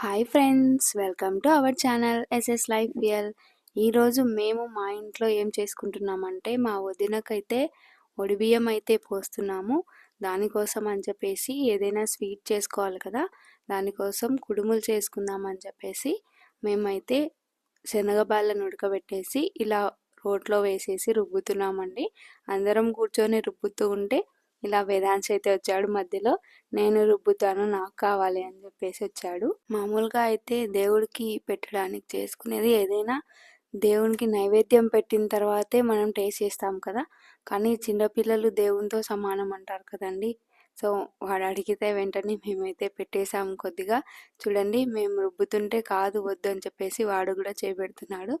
Hi friends welcome to our channel SS life వియల్ ఈరోజు మేము మా ఇంట్లో ఏం చేసుకుంటున్నామంటే మా వదినకైతే ఒడిబియ్యం అయితే పోస్తున్నాము. దానికోసం అని చెప్పేసి ఏదైనా స్వీట్ చేసుకోవాలి కదా దానికోసం కుడుములు చేసుకుందామని చెప్పేసి మేమైతే శనగబాళ్ళను ఉడకబెట్టేసి ఇలా రోట్లో వేసేసి రుబ్బుతున్నామండి. అందరం కూర్చొని రుబ్బుతూ ఉంటే ఇలా వేదాంశ్ అయితే వచ్చాడు మధ్యలో. నేను రుబ్బుతాను నాకు కావాలి అని చెప్పేసి వచ్చాడు. మామూలుగా అయితే దేవుడికి పెట్టడానికి చేసుకునేది ఏదైనా దేవునికి నైవేద్యం పెట్టిన తర్వాతే మనం టేస్ట్ చేస్తాం కదా. కానీ చిన్నపిల్లలు దేవునితో సమానం అంటారు కదండి. సో వాడు అడిగితే వెంటనే మేమైతే పెట్టేసాము కొద్దిగా. చూడండి మేము రుబ్బుతుంటే కాదు వద్దు అని చెప్పేసి వాడు కూడా చేపెడుతున్నాడు.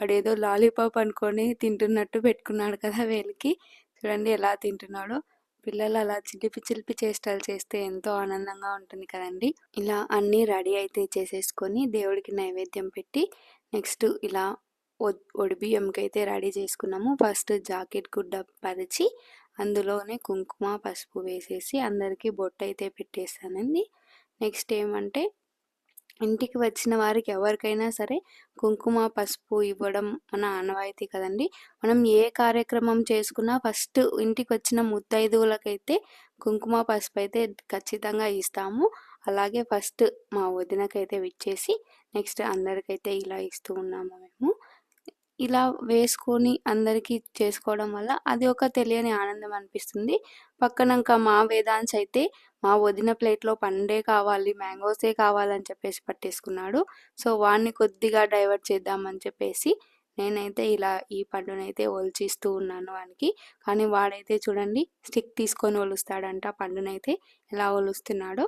వాడు ఏదో లాలీపాప్ అనుకొని తింటున్నట్టు పెట్టుకున్నాడు కదా వేలికి. చూడండి ఎలా తింటున్నాడో. పిల్లలు అలా చిలిపి చిలిపి చేష్టలు చేస్తే ఎంతో ఆనందంగా ఉంటుంది కదండి. ఇలా అన్నీ రెడీ అయితే చేసేసుకొని దేవుడికి నైవేద్యం పెట్టి నెక్స్ట్ ఇలా ఒడిబియ్యంకి అయితే రెడీ చేసుకున్నాము. ఫస్ట్ జాకెట్ గుడ్డ పరిచి అందులోనే కుంకుమ పసుపు వేసేసి అందరికీ బొట్టు అయితే పెట్టేస్తానండి నెక్స్ట్ ఏమంటే ఇంటికి వచ్చిన వారికి ఎవరికైనా సరే కుంకుమ పసుపు ఇవ్వడం మన ఆనవాయితీ కదండి. మనం ఏ కార్యక్రమం చేసుకున్నా ఫస్ట్ ఇంటికి వచ్చిన ముత్తైదువులకైతే కుంకుమ పసుపు అయితే ఖచ్చితంగా ఇస్తాము. అలాగే ఫస్ట్ మా వదినకైతే విచ్చేసి నెక్స్ట్ అందరికైతే ఇలా ఇస్తూ ఉన్నాము మేము. ఇలా వేసుకొని అందరికీ చేసుకోవడం వల్ల అది ఒక తెలియని ఆనందం అనిపిస్తుంది. పక్కన ఇంకా మా వేదాంశ్ అయితే మా వదిన ప్లేట్లో పండే కావాలి మ్యాంగోసే కావాలని చెప్పేసి పట్టేసుకున్నాడు. సో వాడిని కొద్దిగా డైవర్ట్ చేద్దామని చెప్పేసి నేనైతే ఇలా ఈ పండునైతే ఒలిచిస్తూ ఉన్నాను వానికి. కానీ వాడైతే చూడండి స్టిక్ తీసుకొని ఒలుస్తాడంట పండునైతే ఎలా ఒలుస్తున్నాడో.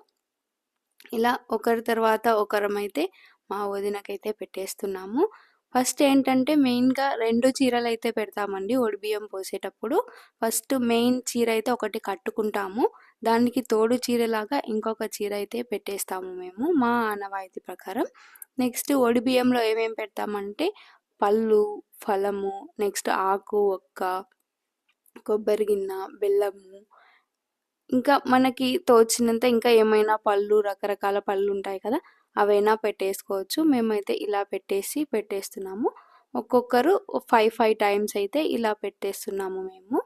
ఇలా ఒకరి తర్వాత ఒకరమైతే మా వదినకైతే పెట్టేస్తున్నాము. ఫస్ట్ ఏంటంటే మెయిన్గా రెండు చీరలు అయితే పెడతామండి ఒడిబియ్యం పోసేటప్పుడు. ఫస్ట్ మెయిన్ చీర అయితే ఒకటి కట్టుకుంటాము. దానికి తోడు చీరలాగా ఇంకొక చీర అయితే పెట్టేస్తాము మేము మా ఆనవాయితీ ప్రకారం. నెక్స్ట్ ఒడిబియ్యంలో ఏమేమి పెడతామంటే పళ్ళు ఫలము నెక్స్ట్ ఆకు ఒక్క కొబ్బరి గిన్నె బెల్లము. ఇంకా మనకి తోచినంత ఇంకా ఏమైనా పళ్ళు రకరకాల పళ్ళు ఉంటాయి కదా అవైనా పెట్టేసుకోవచ్చు. మేమైతే ఇలా పెట్టేసి పెట్టేస్తున్నాము. ఒక్కొక్కరు ఫైవ్ ఫైవ్ టైమ్స్ అయితే ఇలా పెట్టేస్తున్నాము మేము.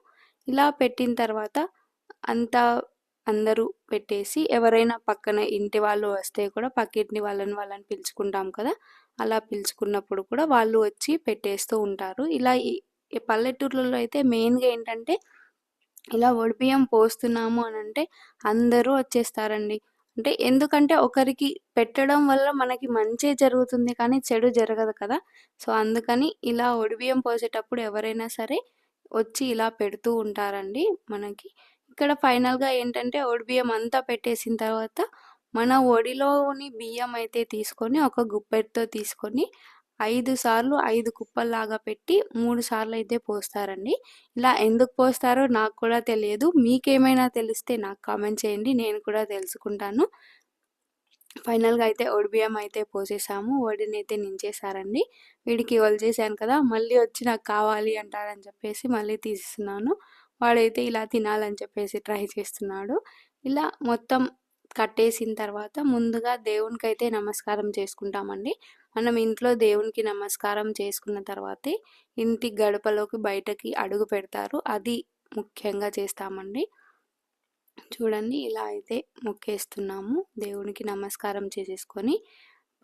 ఇలా పెట్టిన తర్వాత అంతా అందరూ పెట్టేసి ఎవరైనా పక్కన ఇంటి వాళ్ళు వస్తే కూడా పక్కింటి వాళ్ళని వాళ్ళని పిలుచుకుంటాం కదా. అలా పిలుచుకున్నప్పుడు కూడా వాళ్ళు వచ్చి పెట్టేస్తూ ఉంటారు. ఇలా పల్లెటూర్లలో అయితే మెయిన్గా ఏంటంటే ఇలా ఒడిపియం పోస్తున్నాము అని అంటే అందరూ వచ్చేస్తారండి. అంటే ఎందుకంటే ఒకరికి పెట్టడం వల్ల మనకి మంచి జరుగుతుంది కానీ చెడు జరగదు కదా. సో అందుకని ఇలా ఒడిబియ్యం పోసేటప్పుడు ఎవరైనా సరే వచ్చి ఇలా పెడుతూ ఉంటారండి మనకి. ఇక్కడ ఫైనల్గా ఏంటంటే ఒడిబియ్యం అంతా పెట్టేసిన తర్వాత మన ఒడిలోని బియ్యం అయితే తీసుకొని ఒక గుప్పెట్తో తీసుకొని ఐదు సార్లు ఐదు కుప్పల్లాగా పెట్టి మూడు సార్లు అయితే పోస్తారండి. ఇలా ఎందుకు పోస్తారో నాకు కూడా తెలియదు. మీకేమైనా తెలిస్తే నాకు కామెంట్ చేయండి. నేను కూడా తెలుసుకుంటాను. ఫైనల్గా అయితే బియ్యం అయితే పోసేసాము. ఒడిని అయితే నించేసారండి వీడికి వదిలేసాను కదా మళ్ళీ వచ్చి నాకు కావాలి అంటారని చెప్పేసి మళ్ళీ తీసిస్తున్నాను. వాడైతే ఇలా తినాలని చెప్పేసి ట్రై చేస్తున్నాడు. ఇలా మొత్తం కట్టేసిన తర్వాత ముందుగా దేవునికి అయితే నమస్కారం చేసుకుంటామండి. మనం ఇంట్లో దేవునికి నమస్కారం చేసుకున్న తర్వాతే ఇంటి గడపలోకి బయటకి అడుగు పెడతారు. అది ముఖ్యంగా చేస్తామండి. చూడండి ఇలా అయితే మొక్కేస్తున్నాము. దేవునికి నమస్కారం చేసేసుకొని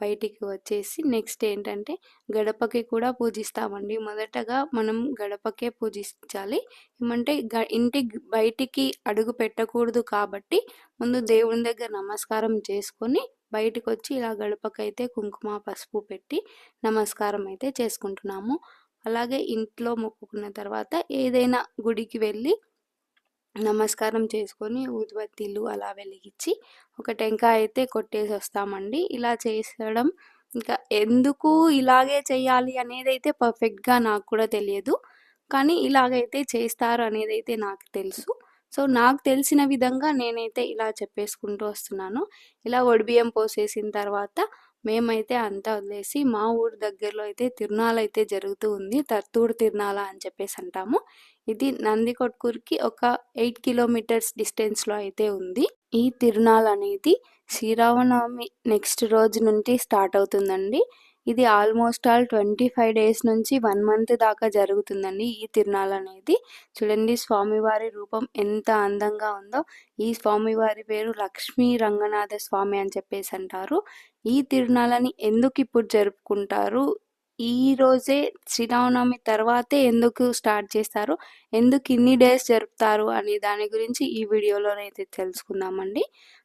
బయటికి వచ్చేసి నెక్స్ట్ ఏంటంటే గడపకి కూడా పూజిస్తామండి. మొదటగా మనం గడపకే పూజించాలి. ఏమంటే ఇంటి బయటికి అడుగు పెట్టకూడదు కాబట్టి ముందు దేవుని దగ్గర నమస్కారం చేసుకొని బయటకు వచ్చి ఇలా గడపకైతే కుంకుమ పసుపు పెట్టి నమస్కారం అయితే చేసుకుంటున్నాము. అలాగే ఇంట్లో మొక్కుకున్న తర్వాత ఏదైనా గుడికి వెళ్ళి నమస్కారం చేసుకొని ఊదుబత్తీలు అలా వెలిగించి ఒక టెంకాయ అయితే కొట్టేసి వస్తామండి ఇలా చేసడం ఇంకా ఎందుకు ఇలాగే చేయాలి అనేది అయితే పర్ఫెక్ట్గా నాకు కూడా తెలియదు. కానీ ఇలాగైతే చేస్తారు అనేది అయితే నాకు తెలుసు. సో నాకు తెలిసిన విధంగా నేనైతే ఇలా చెప్పేసుకుంటూ వస్తున్నాను. ఇలా ఒడిబియ్యం పోసేసిన తర్వాత మేమైతే అంతా వదిలేసి మా ఊరు దగ్గరలో అయితే తిరునాళ అయితే జరుగుతూ ఉంది. తర్తూరు తిరునాళ అని చెప్పేసి అంటాము. ఇది నందికొట్కూరుకి ఒక ఎయిట్ కిలోమీటర్స్ డిస్టెన్స్లో అయితే ఉంది. ఈ తిరునాళ అనేది శ్రీరామనవమి నెక్స్ట్ రోజు నుండి స్టార్ట్ అవుతుందండి. ఇది almost all twenty five days నుంచి వన్ మంత్ దాకా జరుగుతుందండి ఈ తిరునాళ్ళు అనేది చూడండి స్వామివారి రూపం ఎంత అందంగా ఉందో. ఈ స్వామివారి పేరు లక్ష్మీ రంగనాథ స్వామి అని చెప్పేసి అంటారు. ఈ తిరునాళ్ళని ఎందుకు ఇప్పుడు జరుపుకుంటారు? ఈ రోజే శ్రీరామనవమి తర్వాతే ఎందుకు స్టార్ట్ చేస్తారు? ఎందుకు ఇన్ని డేస్ జరుపుతారు? అనే దాని గురించి ఈ వీడియోలోనైతే తెలుసుకుందామండి.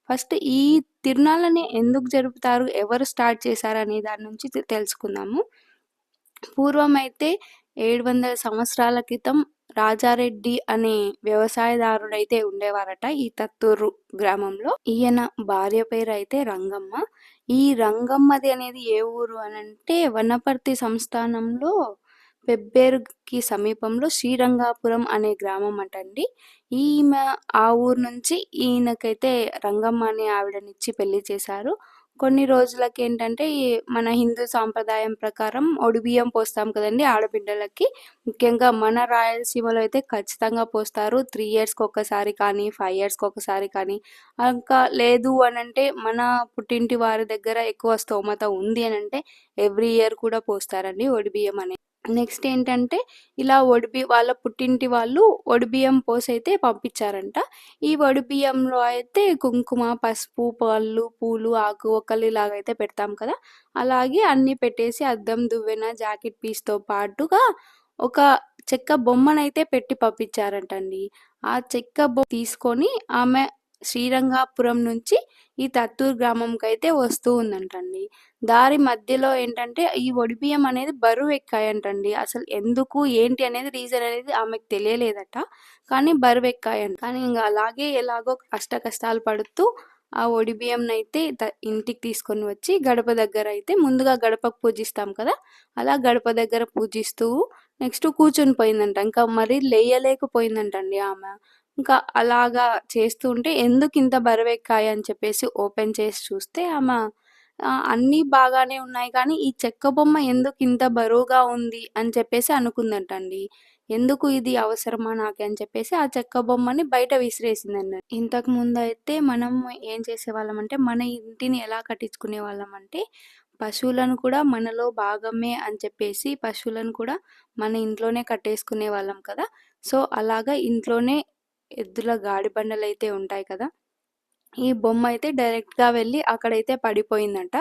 ఫస్ట్ ఈ తిరునాళ్ళని ఎందుకు జరుపుతారు? ఎవరు స్టార్ట్ చేశారు అనే దాని నుంచి తెలుసుకుందాము. పూర్వం అయితే ఏడు వందల సంవత్సరాల క్రితం రాజారెడ్డి అనే వ్యవసాయదారుడైతే ఉండేవారట ఈ తత్తూరు గ్రామంలో. ఈయన భార్య పేరు అయితే రంగమ్మ. ఈ రంగమ్మది అనేది ఏ ఊరు అని అంటే వనపర్తి సంస్థానంలో పెబ్బేరుకి సమీపంలో శ్రీరంగాపురం అనే గ్రామం అటండి. ఈమె ఆ ఊరు నుంచి ఈయనకైతే రంగమ్మ అనే ఆవిడనిచ్చి పెళ్ళి చేశారు. కొన్ని రోజులకి ఏంటంటే ఈ మన హిందూ సాంప్రదాయం ప్రకారం ఒడిబియ్యం పోస్తాం కదండి ఆడబిడ్డలకి. ముఖ్యంగా మన రాయలసీమలో అయితే ఖచ్చితంగా పోస్తారు. త్రీ ఇయర్స్కి ఒకసారి కానీ ఫైవ్ ఇయర్స్కి ఒకసారి కానీ. ఇంకా లేదు అని అంటే మన పుట్టింటి వారి దగ్గర ఎక్కువ స్తోమత ఉంది అని అంటే ఎవ్రీ ఇయర్ కూడా పోస్తారండి ఒడిబియ్యం అనేది. నెక్స్ట్ ఏంటంటే ఇలా ఒడిబి వాళ్ళ పుట్టింటి వాళ్ళు ఒడిబియ్యం పోసి అయితే పంపించారంట. ఈ ఒడిబియ్యంలో అయితే కుంకుమ పసుపు పళ్ళు పూలు ఆకు ఒక్కలు ఇలాగైతే పెడతాం కదా. అలాగే అన్నీ పెట్టేసి అద్దం దువ్వెన జాకెట్ పీస్తో పాటుగా ఒక చెక్క బొమ్మనైతే పెట్టి పంపించారంటండి. ఆ చెక్క బొమ్మ తీసుకొని ఆమె శ్రీరంగాపురం నుంచి ఈ తత్తూరు గ్రామంకి అయితే వస్తూ ఉందంటండి. దారి మధ్యలో ఏంటంటే ఈ ఒడిబియ్యం అనేది బరువు ఎక్కాయంటండి. అసలు ఎందుకు ఏంటి అనేది రీజన్ అనేది ఆమెకు తెలియలేదట. కానీ బరువు ఎక్కాయంట. కానీ ఇంకా అలాగే ఎలాగో కష్ట కష్టాలు పడుతూ ఆ ఒడిబియ్యం అయితే ఇంటికి తీసుకొని వచ్చి గడప దగ్గర అయితే ముందుగా గడపకు పూజిస్తాం కదా. అలా గడప దగ్గర పూజిస్తూ నెక్స్ట్ కూర్చొని పోయిందంట. ఇంకా మరి లేయలేకపోయిందంటండి ఆమె. ఇంకా అలాగా చేస్తూ ఉంటే ఎందుకు ఇంత బరువెక్కాయి అని చెప్పేసి ఓపెన్ చేసి చూస్తే ఆమె అన్నీ బాగానే ఉన్నాయి కానీ ఈ చెక్క బొమ్మ ఎందుకు ఇంత బరువుగా ఉంది అని చెప్పేసి అనుకుందంటండి. ఎందుకు ఇది అవసరమా నాకు అని చెప్పేసి ఆ చెక్క బొమ్మని బయట విసిరేసిందండి ఇంతకు ముందు అయితే మనం ఏం చేసేవాళ్ళం అంటే మన ఇంటిని ఎలా కట్టించుకునే వాళ్ళం అంటే పశువులను కూడా మనలో భాగమే అని చెప్పేసి పశువులను కూడా మన ఇంట్లోనే కట్టేసుకునే వాళ్ళం కదా. సో అలాగా ఇంట్లోనే ఎద్దుల గాడి బండలు అయితే ఉంటాయి కదా. ఈ బొమ్మ అయితే డైరెక్ట్గా వెళ్ళి అక్కడైతే పడిపోయిందంట.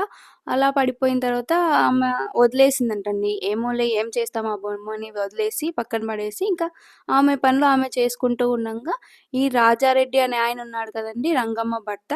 అలా పడిపోయిన తర్వాత ఆమె వదిలేసిందంటండి ఏమోలే ఏం చేస్తాం ఆ బొమ్మని? వదిలేసి పక్కన పడేసి ఇంకా ఆమె పనులు ఆమె చేసుకుంటూ ఉండగా ఈ రాజారెడ్డి అనే ఆయన ఉన్నాడు కదండి రంగమ్మ భర్త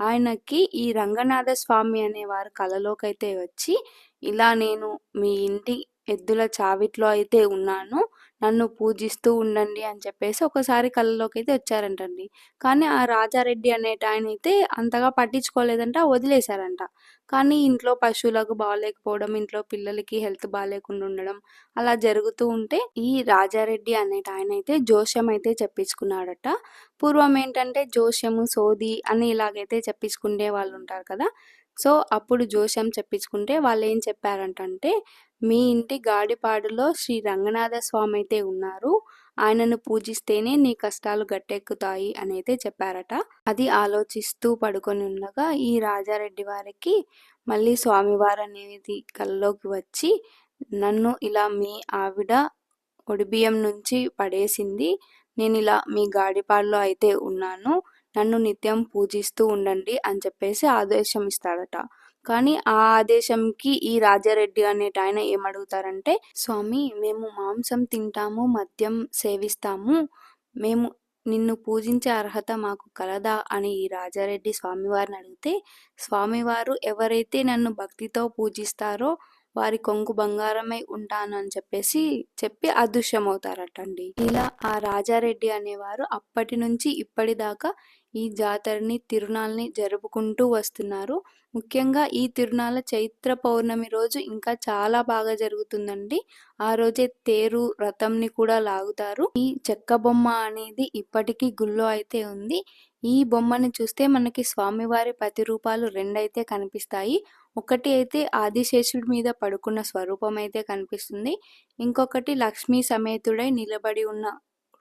ఆయనకి ఈ రంగనాథ స్వామి అనేవారు కలలోకి అయితే వచ్చి ఇలా నేను మీ ఇంటి ఎద్దుల చావిట్లో అయితే ఉన్నాను. నన్ను పూజిస్తూ ఉండండి అని చెప్పేసి ఒకసారి కళ్ళలోకి అయితే వచ్చారంటండి. కానీ ఆ రాజారెడ్డి అనేట ఆయన అయితే అంతగా పట్టించుకోలేదంట వదిలేశారంట. కానీ ఇంట్లో పశువులకు బాగాలేకపోవడం ఇంట్లో పిల్లలకి హెల్త్ బాగాలేకుండా ఉండడం అలా జరుగుతూ ఉంటే ఈ రాజారెడ్డి అనేట ఆయన అయితే జోష్యం అయితే చెప్పించుకున్నాడట. పూర్వం ఏంటంటే జోష్యము సోది అని ఇలాగైతే చెప్పించుకునే వాళ్ళు ఉంటారు కదా. సో అప్పుడు జోష్యం చెప్పించుకుంటే వాళ్ళు ఏం చెప్పారంటే మీ ఇంటి గాడిపాడులో శ్రీ రంగనాథ స్వామి అయితే ఉన్నారు. ఆయనను పూజిస్తేనే నీ కష్టాలు గట్టెక్కుతాయి అని అయితే చెప్పారట. అది ఆలోచిస్తూ పడుకొని ఉండగా ఈ రాజారెడ్డి వారికి మళ్ళీ స్వామివారు అనేది కల్లోకి వచ్చి నన్ను ఇలా మీ ఆవిడ ఒడిబియం నుంచి పడేసింది. నేను ఇలా మీ గాడిపాడులో అయితే ఉన్నాను. నన్ను నిత్యం పూజిస్తూ ఉండండి అని చెప్పేసి ఆదేశం ఇస్తాడట కానీ ఆ ఆదేశంకి ఈ రాజారెడ్డి అనేట ఆయన ఏమడుగుతారంటే స్వామి మేము మాంసం తింటాము మద్యం సేవిస్తాము మేము నిన్ను పూజించే అర్హత మాకు కలదా అని ఈ రాజారెడ్డి స్వామివారిని అడిగితే స్వామివారు ఎవరైతే నన్ను భక్తితో పూజిస్తారో వారి కొంగు బంగారమై ఉంటాను అని చెప్పేసి చెప్పి అదృశ్యమవుతారటండి. ఇలా ఆ రాజారెడ్డి అనేవారు అప్పటి నుంచి ఇప్పటిదాకా ఈ జాతరని తిరునాళ్ళని జరుపుకుంటూ వస్తున్నారు. ముఖ్యంగా ఈ తిరునాళ్ళ చైత్ర పౌర్ణమి రోజు ఇంకా చాలా బాగా జరుగుతుందండి. ఆ రోజే తేరు రథంని కూడా లాగుతారు. ఈ చెక్క బొమ్మ అనేది ఇప్పటికీ గుళ్ళో అయితే ఉంది. ఈ బొమ్మని చూస్తే మనకి స్వామివారి ప్రతిరూపాలు రెండైతే కనిపిస్తాయి. ఒకటి అయితే ఆదిశేషుడి మీద పడుకున్న స్వరూపం అయితే కనిపిస్తుంది. ఇంకొకటి లక్ష్మీ సమేతుడై నిలబడి ఉన్న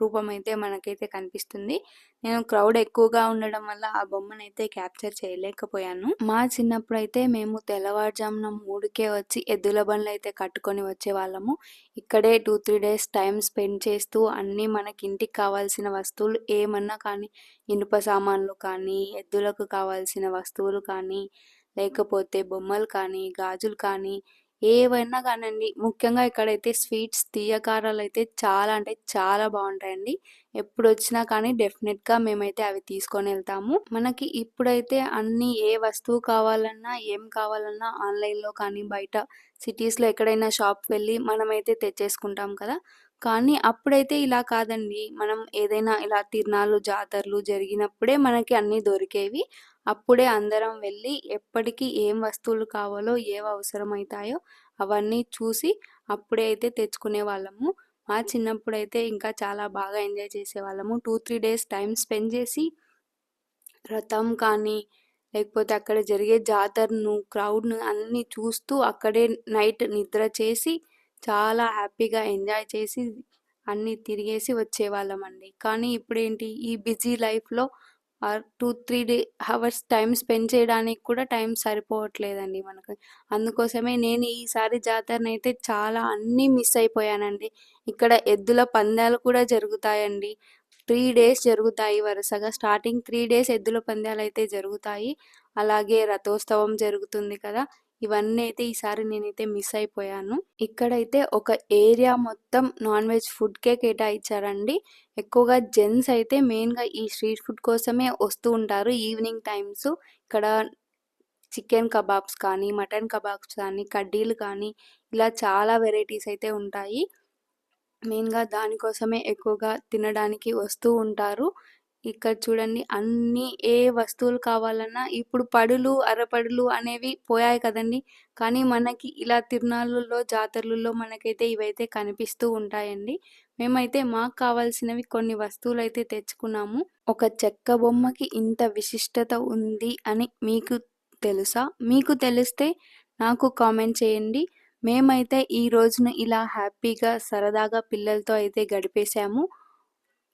రూపం అయితే మనకైతే కనిపిస్తుంది. నేను క్రౌడ్ ఎక్కువగా ఉండడం వల్ల ఆ బొమ్మను అయితే క్యాప్చర్ చేయలేకపోయాను. మా చిన్నప్పుడు అయితే మేము తెల్లవారుజామున మూడుకే వచ్చి ఎద్దుల బండ్లు అయితే కట్టుకొని వచ్చే వాళ్ళము ఇక్కడే two three days time spend చేస్తూ అన్నీ మనకి ఇంటికి కావాల్సిన వస్తువులు ఏమన్నా కానీ ఇనుప సామాన్లు కానీ ఎద్దులకు కావాల్సిన వస్తువులు కానీ లేకపోతే బొమ్మలు కానీ గాజులు కానీ ఏవైనా కానండి. ముఖ్యంగా ఇక్కడైతే స్వీట్స్ తీయకారాలు అయితే చాలా అంటే చాలా బాగుంటాయండి. ఎప్పుడు వచ్చినా కానీ డెఫినెట్గా మేమైతే అవి తీసుకొని వెళ్తాము. మనకి ఇప్పుడైతే అన్ని ఏ వస్తువు కావాలన్నా ఏం కావాలన్నా ఆన్లైన్లో కానీ బయట సిటీస్లో ఎక్కడైనా షాప్కి వెళ్ళి మనమైతే తెచ్చేసుకుంటాం కదా. కానీ అప్పుడైతే ఇలా కాదండి. మనం ఏదైనా ఇలా తిరణాలు జాతరలు జరిగినప్పుడే మనకి అన్నీ దొరికేవి. అప్పుడే అందరం వెళ్ళి ఎప్పటికి ఏం వస్తువులు కావాలో ఏవి అవసరమవుతాయో అవన్నీ చూసి అప్పుడే అయితే తెచ్చుకునే వాళ్ళము మా చిన్నప్పుడు అయితే ఇంకా చాలా బాగా ఎంజాయ్ చేసేవాళ్ళము. Two three days time spend చేసి రథం కానీ లేకపోతే అక్కడ జరిగే జాతరను క్రౌడ్ను అన్నీ చూస్తూ అక్కడే నైట్ నిద్ర చేసి చాలా హ్యాపీగా ఎంజాయ్ చేసి అన్నీ తిరిగేసి వచ్చేవాళ్ళమండి. కానీ ఇప్పుడేంటి? ఈ బిజీ లైఫ్లో or two three day hours time spend చేయడానికి కూడా టైం సరిపోవట్లేదండి మనకు. అందుకోసమే నేను ఈసారి జాతరని అయితే చాలా అన్నీ మిస్ అయిపోయానండి. ఇక్కడ ఎద్దుల పందాలు కూడా జరుగుతాయండి. త్రీ డేస్ జరుగుతాయి వరుసగా. స్టార్టింగ్ త్రీ డేస్ ఎద్దుల పందాలు అయితే జరుగుతాయి. అలాగే రథోత్సవం జరుగుతుంది కదా. ఇవన్నీ అయితే ఈసారి నేనైతే మిస్ అయిపోయాను. ఇక్కడైతే ఒక ఏరియా మొత్తం నాన్ వెజ్ ఫుడ్కే కేటాయించారండి. ఎక్కువగా జెంట్స్ అయితే మెయిన్గా ఈ స్ట్రీట్ ఫుడ్ కోసమే వస్తూ ఉంటారు. ఈవినింగ్ టైమ్స్ ఇక్కడ చికెన్ కబాబ్స్ కానీ మటన్ కబాబ్స్ కానీ కడ్డీలు కానీ ఇలా చాలా వెరైటీస్ అయితే ఉంటాయి. మెయిన్గా దానికోసమే ఎక్కువగా తినడానికి వస్తూ ఉంటారు. ఇక్కడ చూడండి అన్ని ఏ వస్తువులు కావాలన్నా ఇప్పుడు పడులు అరపడులు అనేవి పోయాయి కదండి. కానీ మనకి ఇలా తిరునాళ్ళల్లో జాతరలలో మనకైతే ఇవైతే కనిపిస్తూ ఉంటాయండి. మేమైతే మాకు కావాల్సినవి కొన్ని వస్తువులు అయితే తెచ్చుకున్నాము. ఒక చెక్క బొమ్మకి ఇంత విశిష్టత ఉంది అని మీకు తెలుసా? మీకు తెలిస్తే నాకు కామెంట్ చేయండి. మేమైతే ఈ రోజున ఇలా హ్యాపీగా సరదాగా పిల్లలతో అయితే గడిపేశాము.